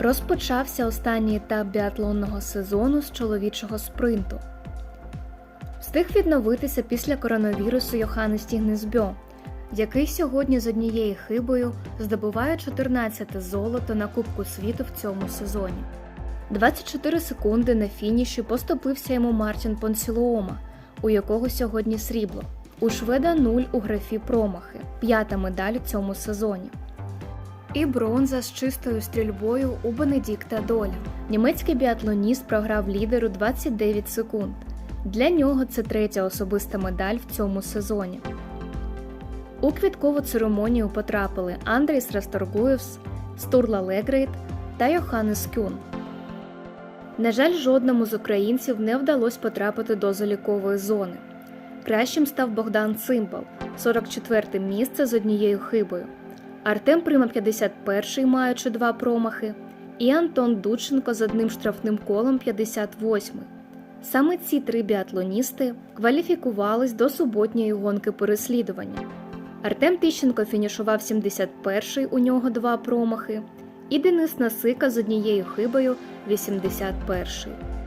Розпочався останній етап біатлонного сезону з чоловічого спринту. Встиг відновитися після коронавірусу Йоханнес Тігнесбьо, який сьогодні з однією хибою здобуває 14 золото на Кубку світу в цьому сезоні. 24 секунди на фініші поступився йому Мартін Понсілоома, у якого сьогодні срібло. У шведа 0 у графі промахи, п'ята медаль у цьому сезоні. І бронза з чистою стрільбою у Бенедікта Доля. Німецький біатлоніст програв лідеру 29 секунд. Для нього це третя особиста медаль в цьому сезоні. У квіткову церемонію потрапили Андрейс Расторгуєвс, Стурла Легрейт та Йоханнес Кюн. На жаль, жодному з українців не вдалося потрапити до залікової зони. Кращим став Богдан Цимбал, 44 місце з однією хибою. Артем Прима 51-й, маючи два промахи, і Антон Дученко з одним штрафним колом 58-й. Саме ці три біатлоністи кваліфікувались до суботньої гонки переслідування. Артем Тищенко фінішував 71-й, у нього два промахи, і Денис Насика з однією хибою 81-й.